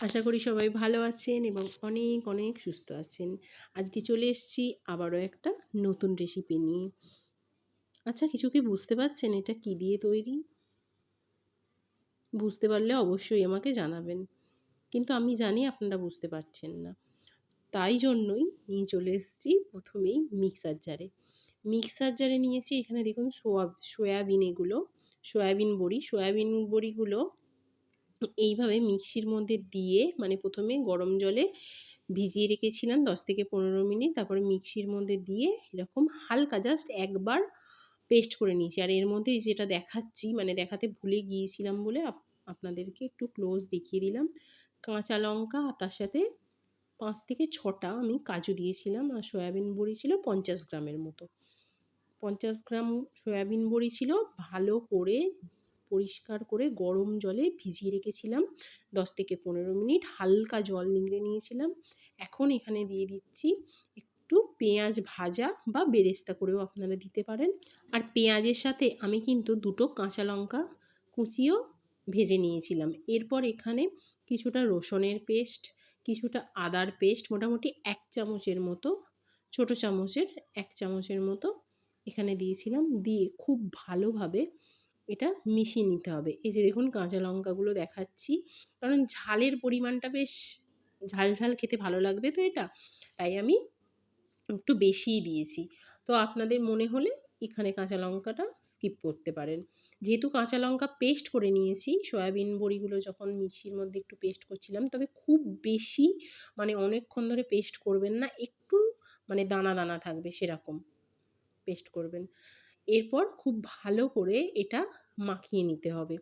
আশা করি সবাই ভালো আছেন এবং অনেক অনেক সুস্থ আছেন। আজকে চলে এসেছি আবারও একটা নতুন রেসিপি নিয়ে। আচ্ছা কিছু কি বুঝতে পারছেন এটা কি দিয়ে তৈরি? বুঝতে পারলে অবশ্যই আমাকে জানাবেন। কিন্তু আমি জানি আপনারা বুঝতে পারছেন না। তাই জন্যই নিয়ে চলে এসেছি প্রথমেই মিক্সার জারে মিক্সার জারে নিয়েছি এখানে দেখুন সোয়া, সয়াবিন এগুলো, সয়াবিন বড়ি, সয়াবিন বড়িগুলো এইভাবে মিক্সির মধ্যে দিয়ে মানে প্রথমে গরম জলে ভিজিয়ে রেখেছিলাম দশ থেকে পনেরো মিনিট। তারপরে মিক্সির মধ্যে দিয়ে এরকম হালকা জাস্ট একবার পেস্ট করে নিয়েছি। আর এর মধ্যে যেটা দেখাচ্ছি মানে দেখাতে ভুলে গিয়েছিলাম বলে আপনাদেরকে একটু ক্লোজ দেখিয়ে দিলাম। কাঁচা লঙ্কা আর তার সাথে পাঁচ থেকে ছটা আমি কাজু দিয়েছিলাম আর সয়াবিন বড়ি ছিল পঞ্চাশ গ্রামের মতো। পঞ্চাশ গ্রাম সয়াবিন বড়ি ছিল, ভালো করে পরিষ্কার করে গরম জলে ভিজিয়ে রেখেছিলাম। দশ থেকে পনেরো মিনিট হালকা জল নিংড়ে নিয়েছিলাম। এখন এখানে দিয়ে দিচ্ছি একটু পেঁয়াজ ভাজা বা বেরেস্তা করেও আপনারা দিতে পারেন। আর পেঁয়াজের সাথে আমি কিন্তু দুটো কাঁচা লঙ্কা কুচিও ভেজে নিয়েছিলাম। এরপর এখানে কিছুটা রসুনের পেস্ট, কিছুটা আদার পেস্ট, মোটামুটি এক চামচের মতো, ছোট চামচের, এক চামচের মতো এখানে দিয়েছিলাম। দিয়ে খুব ভালোভাবে এটা মিশিয়ে নিতে হবে। এই যে দেখুন কাঁচা লঙ্কাগুলো দেখাচ্ছি। কারণ ঝালের পরিমাণটা বেশ ঝাল ঝাল খেতে ভালো লাগবে তো এটা। তাই আমি একটু বেশিই দিয়েছি। তো আপনাদের মনে হলে এখানে কাঁচা লঙ্কাটা স্কিপ করতে পারেন। যেহেতু কাঁচা লঙ্কা পেস্ট করে নিয়েছি, সয়াবিন বড়িগুলো যখন মিক্সির মধ্যে একটু পেস্ট করছিলাম, তবে খুব বেশি মানে অনেকক্ষণ ধরে পেস্ট করবেন না, একটু মানে দানা দানা থাকবে সেরকম। পেস্ট করবেন। এরপর খুব ভালো করে এটা মাখিয়ে নিতে হবে।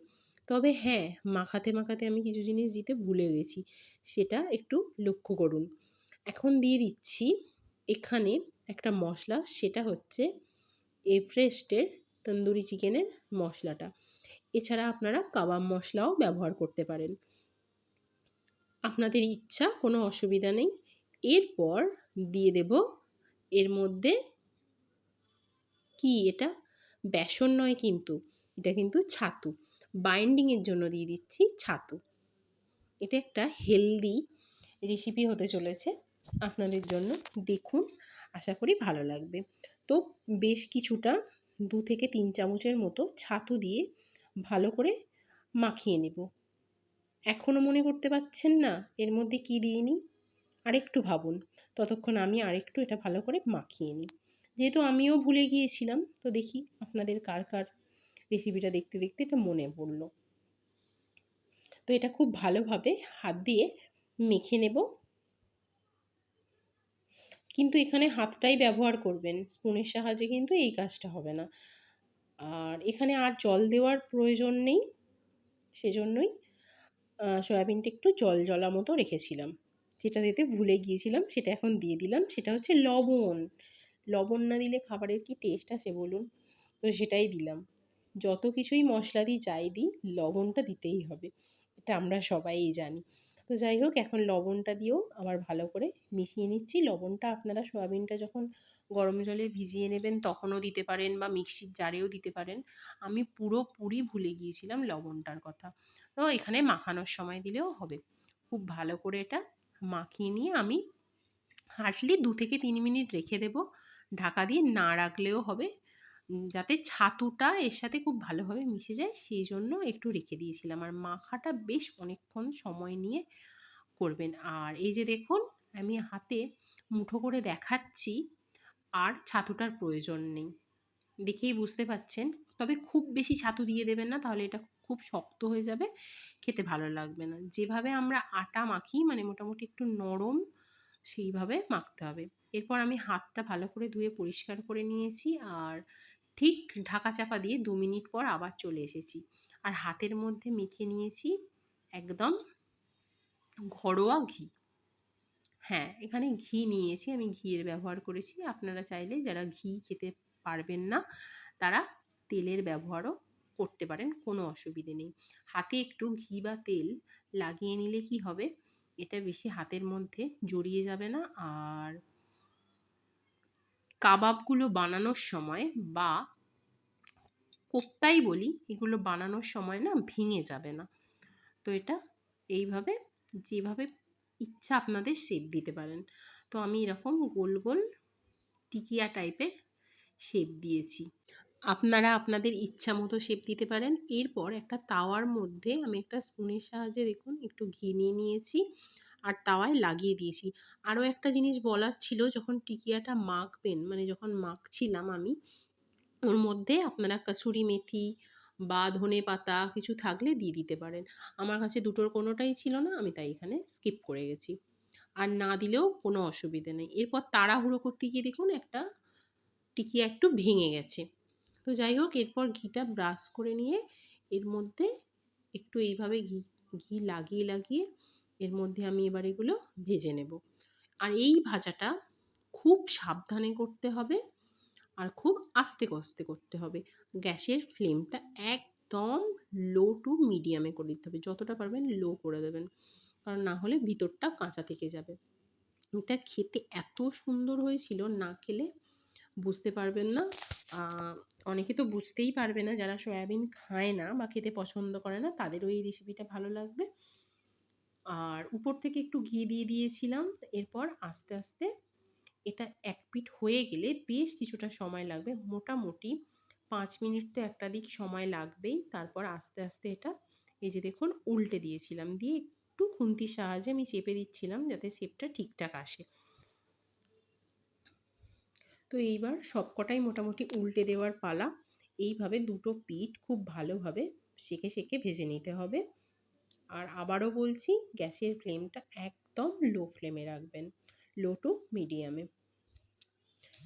তবে হ্যাঁ মাখাতে মাখাতে আমি কিছু জিনিস দিতে ভুলে গেছি, সেটা একটু লক্ষ্য করুন। এখন দিয়ে দিচ্ছি এখানে একটা মশলা, সেটা হচ্ছে এভারেস্টের তন্দুরি চিকেনের মশলাটা। এছাড়া আপনারা কাবাব মশলাও ব্যবহার করতে পারেন। আপনাদের ইচ্ছা, কোনো অসুবিধা নেই। এরপর দিয়ে দেব এর মধ্যে কি? এটা বেসন নয় কিন্তু, এটা কিন্তু ছাতু। বাইন্ডিংয়ের জন্য দিয়ে দিচ্ছি ছাতু। এটা একটা হেলদি রেসিপি হতে চলেছে আপনাদের জন্য। দেখুন, আশা করি ভালো লাগবে। তো বেশ কিছুটা দু থেকে তিন চামচের মতো ছাতু দিয়ে ভালো করে মাখিয়ে নেব। এখনও মনে করতে পারছেন না? এর মধ্যে কী নিই? আরেকটু ভাবুন। ততক্ষণ আমি আরেকটু এটা ভালো করে মাখিয়ে নিই। যেহেতু আমিও ভুলে গিয়েছিলাম, তো দেখি আপনাদের কার কার রেসিপিটা দেখতে দেখতে এটা মনে পড়ল। তো এটা খুব ভালোভাবে হাত দিয়ে মেখে নেব। কিন্তু এখানে হাতটাই ব্যবহার করবেন, স্পুনের সাহায্যে কিন্তু এই কাজটা হবে না। আর এখানে আর জল দেওয়ার প্রয়োজন নেই, সেজন্যই সয়াবিনটা একটু জল জলা মতো রেখেছিলাম। যেটা দিতে ভুলে গিয়েছিলাম, সেটা এখন দিয়ে দিলাম, সেটা হচ্ছে লবণ। লবণ না দিলে খাবারের কি টেস্ট আছে বলুন? তো সেটাই দিলাম। যত কিছুই মশলা দিই, যাই দিই, লবণটা দিতেই হবে। এটা আমরা সবাই জানি। তো যাই হোক, এখন লবণটা দিয়েও আবার ভালো করে মিশিয়ে নিচ্ছি। লবণটা আপনারা সয়াবিনটা যখন গরম জলে ভিজিয়ে নেবেন, তখনও দিতে পারেন বা মিক্সির জারেও দিতে পারেন। আমি পুরোপুরি ভুলে গিয়েছিলাম লবণটার কথা। তো এখানে মাখানোর সময় দিলেও হবে। খুব ভালো করে এটা মাখিয়ে নিয়ে আমি হার্ডলি দু থেকে তিন মিনিট রেখে দেবো। ঢাকা দিয়ে না রাখলেও হবে। যাতে ছাতুটা এর সাথে খুব ভালোভাবে মিশে যায়, সেই জন্য একটু রেখে দিয়েছিলাম। আর মাখাটা বেশ অনেকক্ষণ সময় নিয়ে করবেন। আর এই যে দেখুন, আমি হাতে মুঠো করে দেখাচ্ছি, আর ছাতুটার প্রয়োজন নেই। দেখেই বুঝতে পাচ্ছেন। তবে খুব বেশি ছাতু দিয়ে দেবেন না, তাহলে এটা খুব শক্ত হয়ে যাবে, খেতে ভালো লাগবে না। যেভাবে আমরা আটা মাখি মানে মোটামুটি একটু নরম, সেইভাবে মাখতে হবে। এরপর আমি হাতটা ভালো করে ধুয়ে পরিষ্কার করে নিয়েছি আর ঠিক ঢাকা চাপা দিয়ে দু মিনিট পর আবার চলে এসেছি। আর হাতের মধ্যে মেখে নিয়েছি একদম ঘরোয়া ঘি। হ্যাঁ এখানে ঘি নিয়েছি, আমি ঘিয়ের ব্যবহার করেছি। আপনারা চাইলে যারা ঘি খেতে পারবেন না, তারা তেলের ব্যবহারও করতে পারেন, কোনো অসুবিধে নেই। হাতে একটু ঘি বা তেল লাগিয়ে নিলে কি হবে? এটা বেশি হাতের মধ্যে জড়িয়ে যাবে না আর কাবাবগুলো বানানোর সময় বা কোপ্তাই বলি, এগুলো বানানোর সময় না ভেঙে যাবে না। তো এটা এইভাবে, যেভাবে ইচ্ছা আপনাদের শেপ দিতে পারেন। তো আমি এরকম গোল গোল টিকিয়া টাইপের শেপ দিয়েছি। আপনারা আপনাদের ইচ্ছা মতো শেপ দিতে পারেন। এরপর একটা তাওয়ার মধ্যে আমি একটা স্পুনের সাহায্যে দেখুন, একটু ঘি নিয়ে নিয়েছি। আর তাওয়ায় লাগিয়ে দিয়েছি। আরও একটা জিনিস বলার ছিল, যখন টিকিয়াটা মাখবেন মানে যখন মাখছিলাম আমি, ওর মধ্যে আপনারা কাসুরি মেথি বা ধনে পাতা কিছু থাকলে দিয়ে দিতে পারেন। আমার কাছে দুটোর কোনোটাই ছিল না, আমি তাই এখানে স্কিপ করে গেছি। আর না দিলেও কোনো অসুবিধে নেই। এরপর তাড়াহুড়ো করতে গিয়ে দেখুন একটা টিকিয়া একটু ভেঙে গেছে। তো যাই হোক, এরপর ঘিটা ব্রাশ করে নিয়ে এর মধ্যে একটু এইভাবে ঘি ঘি লাগিয়ে লাগিয়ে এর মধ্যে আমি এবার এগুলো ভেজে নেব। আর এই ভাজাটা খুব সাবধানে করতে হবে আর খুব আস্তে কস্তে করতে হবে। গ্যাসের ফ্লেমটা একদম লো টু মিডিয়ামে করে দিতে হবে। যতটা পারবেন লো করে দেবেন। কারণ না হলে ভিতরটা কাঁচা থেকে যাবে। এটা খেতে এত সুন্দর হয়েছিল না খেলে বুঝতে পারবেন না। অনেকে তো বুঝতেই পারবে না যারা সয়াবিন খায় না বা খেতে পছন্দ করে না তাদেরও এই রেসিপিটা ভালো লাগবে। আর উপর থেকে একটু ঘি দিয়ে দিয়েছিলাম। এরপর আস্তে আস্তে এটা এক পিঠ হয়ে গেলে বেশ কিছুটা সময় লাগবে। মোটামুটি পাঁচ মিনিট তো একটা দিক সময় লাগবেই। তারপর আস্তে আস্তে এটা এই যে দেখুন উল্টে দিয়েছিলাম। দিয়ে একটু খুন্তির সাহায্যে আমি চেপে দিচ্ছিলাম যাতে শেপটা ঠিকঠাক আসে। তো এইবার সবকটাই মোটামুটি উল্টে দেওয়ার পালা। এইভাবে দুটো পিঠ খুব ভালোভাবে সেকে সেকে ভেজে নিতে হবে। আর আবারও বলছি, গ্যাসের ফ্লেমটা একদম লো ফ্লেমে রাখবেন। লো টু মিডিয়ামে।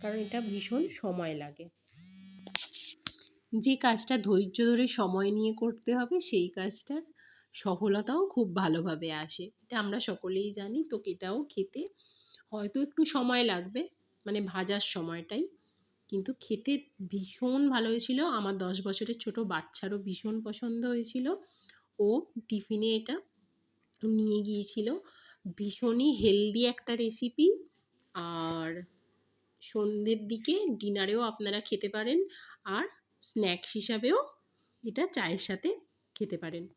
কারণ এটা ভীষণ সময় লাগে। যে কাজটা ধৈর্য ধরে সময় নিয়ে করতে হবে, সেই কাজটার সফলতাও খুব ভালোভাবে আসে। এটা আমরা সকলেই জানি, তো এটাও খেতে হয়তো একটু সময় লাগবে মানে ভাজার সময়টাই। কিন্তু খেতে ভীষণ ভালো হয়েছিল। আমার দশ বছরের ছোট বাচ্চারও ভীষণ পছন্দ হয়েছিল। ও টিফিনে এটা নিয়ে গিয়েছিল। ভীষণই হেলদি একটা রেসিপি আর সন্ধ্যের দিকে ডিনারেও আপনারা খেতে পারেন আর স্ন্যাক্স হিসাবেও এটা চায়ের সাথে খেতে পারেন।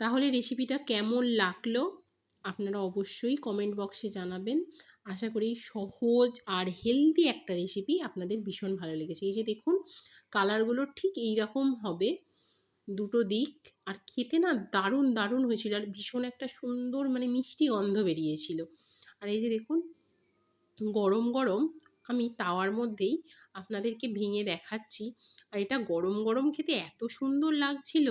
তাহলে রেসিপিটা কেমন লাগল আপনারা অবশ্যই কমেন্ট বক্সে জানাবেন। আশা করি সহজ আর হেলদি একটা রেসিপি আপনাদের ভীষণ ভালো লেগেছে। এই যে দেখুন কালারগুলো ঠিক এই রকম হবে। দুটো দিক। আর খেতে না দারুণ দারুণ হয়েছিল। আর ভীষণ একটা সুন্দর মানে মিষ্টি গন্ধ বেরিয়েছিল। আর এই যে দেখুন, গরম গরম আমি তাওয়ার মধ্যেই আপনাদেরকে ভেঙে দেখাচ্ছি। আর এটা গরম গরম খেতে এত সুন্দর লাগছিল।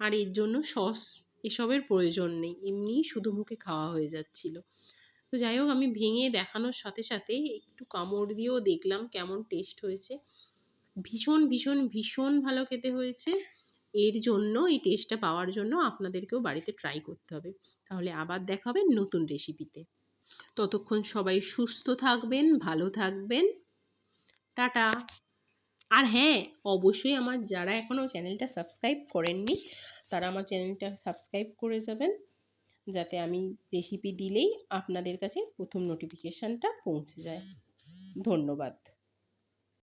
আর এর জন্য সস এসবের প্রয়োজন নেই। এমনি শুধু মুখে খাওয়া হয়ে যাচ্ছিল। তো যাই হোক, আমি ভেঙে দেখানোর সাথে সাথে একটু কামড় দিয়েও দেখলাম কেমন টেস্ট হয়েছে। ভীষণ ভীষণ ভীষণ ভালো খেতে হয়েছে। এর জন্য, এই টেস্টটা পাওয়ার জন্য আপনাদেরকেও বাড়িতে ট্রাই করতে হবে। তাহলে আবার দেখা হবে নতুন রেসিপিতে ততক্ষণ সবাই সুস্থ থাকবেন, ভালো থাকবেন। টাটা। আর হ্যাঁ অবশ্যই আমার যারা এখনও চ্যানেলটা সাবস্ক্রাইব করেননি, তারা আমার চ্যানেলটা সাবস্ক্রাইব করে যাবেন। যাতে আমি রেসিপি দিলেই আপনাদের কাছে প্রথম নোটিফিকেশানটা পৌঁছে যায়। ধন্যবাদ।